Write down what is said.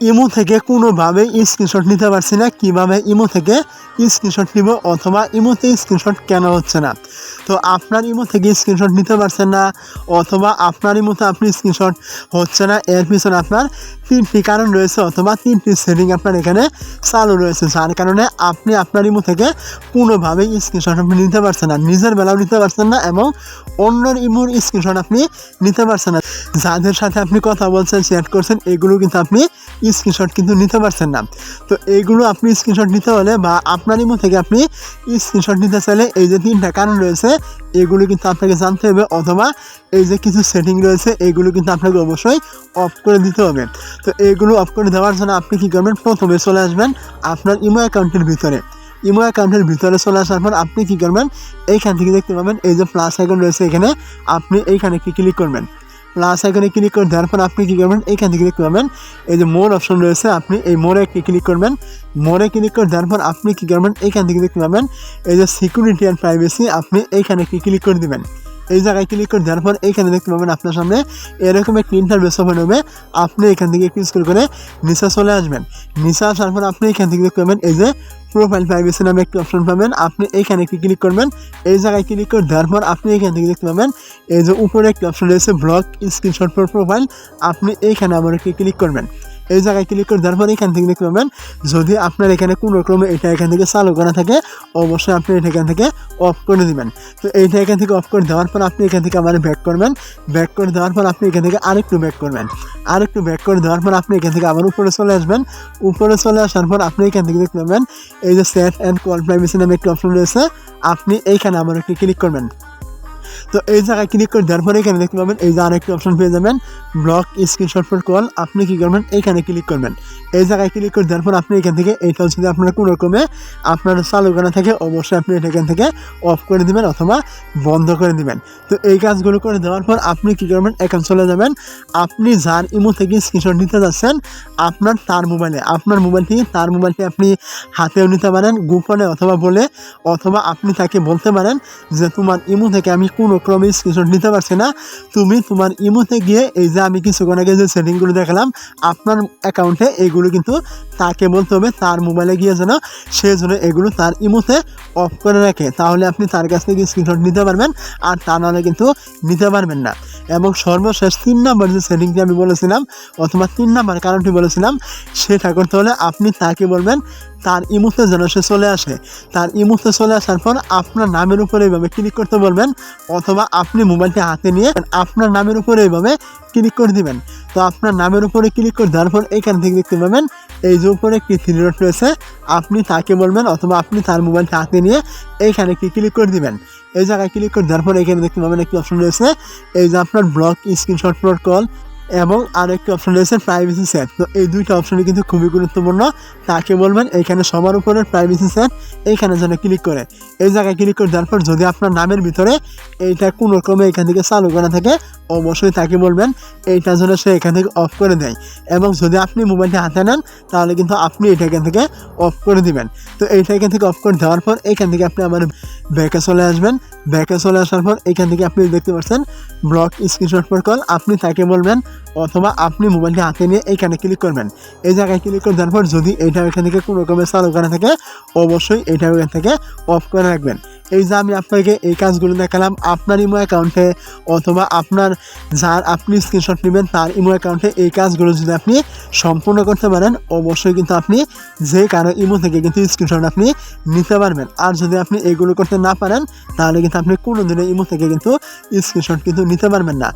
Imo থেকে কোনোভাবে screenshot নিতে পারছি না, কীভাবে ইমো থেকে স্ক্রিনশট নিব অথবা ইমোতে স্ক্রিনশট কেন হচ্ছে না। তো আপনার ইমো থেকে স্ক্রিনশট নিতে পারছেন না, অথবা আপনার ইমোতে আপনি স্ক্রিনশট হচ্ছে না, এর পিছনে আপনার তিনটি কারণ রয়েছে অথবা তিনটি সেটিং আপনার এখানে চালু রয়েছে, যার কারণে আপনি আপনার ইমো থেকে কোনোভাবেই স্ক্রিনশট আপনি নিতে পারছেন না, নিজের বেলাও নিতে পারছেন না এবং অন্যের ইমোর স্ক্রিনশট আপনি নিতে পারছেন না। যাদের সাথে আপনি কথা বলছেন চ্যাট করছেন, এগুলো কিন্তু আপনি স্ক্রিনশট কিন্তু নিতে পারছেন না। তো এইগুলো আপনি স্ক্রিনশট নিতে হলে বা আপনার ইমো থেকে আপনি স্ক্রিনশট নিতে চাইলে এই যে তিনটা কারণ রয়েছে, এগুলো কিন্তু আপনাকে জানতে হবে অথবা এই যে কিছু সেটিং রয়েছে, এগুলো কিন্তু আপনাকে অবশ্যই অফ করে দিতে হবে। তো এইগুলো অফ করে দেওয়ার জন্য আপনি কী করবেন? প্রথমে চলে আসবেন আপনার ইমো অ্যাকাউন্টের ভিতরে। ইমো অ্যাকাউন্টের ভিতরে চলে আসার পর আপনি কী করবেন? এইখান থেকে দেখতে পাবেন, এই যে প্লাস আইকন রয়েছে এখানে, আপনি এইখানে কি ক্লিক করবেন? প্লাস আইকনে ক্লিক করে দেওয়ার পর আপনি কী করবেন? এইখান থেকে দেখতে পাবেন এই যে মোর অপশন রয়েছে, আপনি এই মোড়ে একটি ক্লিক করবেন। মোড়ে ক্লিক করে দেওয়ার পর আপনি কী করবেন? এইখান থেকে দেখতে পাবেন এই যে সিকিউরিটি অ্যান্ড প্রাইভেসি আপনি এইখানে একটি ক্লিক করে দিবেন। এই জায়গায় ক্লিক করে দেওয়ার পর এইখানে দেখতে পাবেন আপনার সামনে এরকম একটি ইন্টারভেস ওপেন হবে। আপনি এখান থেকে একটু স্ক্রল করে নিচে চলে আসবেন। নিচে আসার পর আপনি এখান থেকে দেখতে পাবেন এই যে প্রোফাইল প্রাইভেসি নামে একটি অপশন পাবেন। আপনি এখানে একটি ক্লিক করবেন। এই জায়গায় ক্লিক করে দেওয়ার পর আপনি এখান থেকে দেখতে পাবেন, এই যে উপরে একটি অপশন রয়েছে ব্লক স্ক্রিনশট ফর প্রোফাইল আপনি এইখানে আবার একটি ক্লিক করবেন। এই জায়গায় ক্লিক করে দেওয়ার পর এখান থেকে দেখতে পাবেন যদি আপনার এখানে কোনো ক্রমে এটা এখান থেকে চালু করা থাকে, অবশ্যই আপনি এটা এখান থেকে অফ করে দিবেন। তো এইটা এখান থেকে অফ করে দেওয়ার পর আপনি এখান থেকে আবার ব্যাক করবেন। ব্যাক করে দেওয়ার পর আপনি এখান থেকে আরেকটু ব্যাক করবেন। আরেকটু ব্যাক করে দেওয়ার পর আপনি এখান থেকে আবার উপরে চলে আসবেন। উপরে চলে আসার পর আপনি এখান থেকে দেখতে পাবেন এই যে সেট অ্যান্ড কল প্রাইভেসি নামে একটি অপশন রয়েছে। আপনি এইখানে আবার একটি ক্লিক করবেন। তো এই জায়গায় ক্লিক করে দেওয়ার পরে এখানে দেখতে পাবেন, এই যে আরেকটি অপশন পেয়ে যাবেন ব্লক স্ক্রিনশট ফর কল আপনি কী করবেন? এইখানে ক্লিক করবেন। এই জায়গায় ক্লিক করে দেওয়ার পর আপনি এখান থেকে এইটাও যদি আপনার কোনো রকমে আপনার চালু করা থাকে, অবশ্যই আপনি এটা এখান থেকে অফ করে দিবেন অথবা বন্ধ করে দিবেন। তো এই কাজগুলো করে দেওয়ার পর আপনি কী করবেন? এখানে চলে যাবেন, আপনি যার ইমো থেকে স্ক্রিনশট নিতে যাচ্ছেন, আপনার তার মোবাইলে আপনার মোবাইল থেকে তার মোবাইলটি আপনি হাতেও নিতে পারেন, গোপনে অথবা বলে, অথবা আপনি তাকে বলতে পারেন যে, তোমার ইমো থেকে আমি কোনো ক্রমে স্ক্রিনশট নিতে পারছি না। তুমি তোমার ইমোতে গিয়ে এই যে আমি কিছুক্ষণ আগে যে সেটিংগুলো দেখালাম, আপনার অ্যাকাউন্টে এগুলো কিন্তু তাকে বলতে হবে, তার মোবাইলে গিয়ে যেন সে যেন এগুলো তার ইমোতে অফ করে রাখে। তাহলে আপনি তার কাছ থেকে স্ক্রিনশট নিতে পারবেন, আর তা নাহলে কিন্তু নিতে পারবেন না। এবং সর্বশেষ তিন নম্বর যে সেটিংটি আমি বলেছিলাম, অথবা তিন নম্বর কারণটি বলেছিলাম, সেটা করতে হলে আপনি তাকে বলবেন তার ইমুতে যেন সে চলে আসে। তার ইমুতে চলে আসার পর আপনার নামের উপরে এইভাবে ক্লিক করতে বলবেন অথবা আপনি মোবাইলটি হাতে নিয়ে আপনার নামের উপরে এইভাবে ক্লিক করে দিবেন। তো আপনার নামের উপরে ক্লিক করে দেওয়ার পর এখান থেকে দেখতে পাবেন এই যে উপরে একটি থ্রি ডট রয়েছে, আপনি তাকে বলবেন অথবা আপনি তার মোবাইলটা হাতে নিয়ে এইখানে একটি ক্লিক করে দিবেন। এই জায়গায় ক্লিক করে দেওয়ার পর এখানে দেখতে পাবেন একটি অপশন রয়েছে, এই যে আপনার ব্লক স্ক্রিনশট ফর কল এবং আরেকটি অপশন রয়েছে প্রাইভেসি সেট তো এই দুইটা অপশনই কিন্তু খুবই গুরুত্বপূর্ণ। তাকে বলবেন এইখানে সবার উপরে প্রাইভেসি সেট এইখানে যেন ক্লিক করে। এই জায়গায় ক্লিক করে দেওয়ার পর যদি আপনার নামের ভিতরে এইটা কোনো ক্রমে এখান থেকে চালু করা থাকে, অবশ্যই তাকে বলবেন, এইটা যেন সে এখান থেকে অফ করে দেয়। এবং যদি আপনি মোবাইলটি হাতে নেন, তাহলে কিন্তু আপনি এটা এখান থেকে অফ করে দিবেন। তো এইটা এখান থেকে অফ করে দেওয়ার পর এখান থেকে আপনি আবার ব্যাকে চলে আসবেন। ব্যাকে চলে আসার পর এখান থেকে আপনি দেখতে পাচ্ছেন ব্লক স্ক্রিনশট ফর কল আপনি তাকে বলবেন অথবা আপনি মোবাইলটি হাতে নিয়ে এইখানে ক্লিক করবেন। এই জায়গায় ক্লিক করে দেওয়ার পর যদি এইটা এখান থেকে কোনো রকমের চালু করা থাকে, অবশ্যই এইটা এখান থেকে অফ করে রাখবেন। এই যে আমি আপনাকে এই কাজগুলো দেখালাম আপনার ইমো অ্যাকাউন্টে অথবা আপনার যার আপনি স্ক্রিনশট নেবেন, তার ইমো অ্যাকাউন্টে এই কাজগুলো যদি আপনি সম্পূর্ণ করতে পারেন, অবশ্যই কিন্তু আপনি যে কারও ইমো থেকে কিন্তু স্ক্রিনশট আপনি নিতে পারবেন। আর যদি আপনি এগুলো করতে না পারেন, তাহলে কিন্তু আপনি কোনো দিনে ইমো থেকে কিন্তু স্ক্রিনশট কিন্তু নিতে পারবেন না।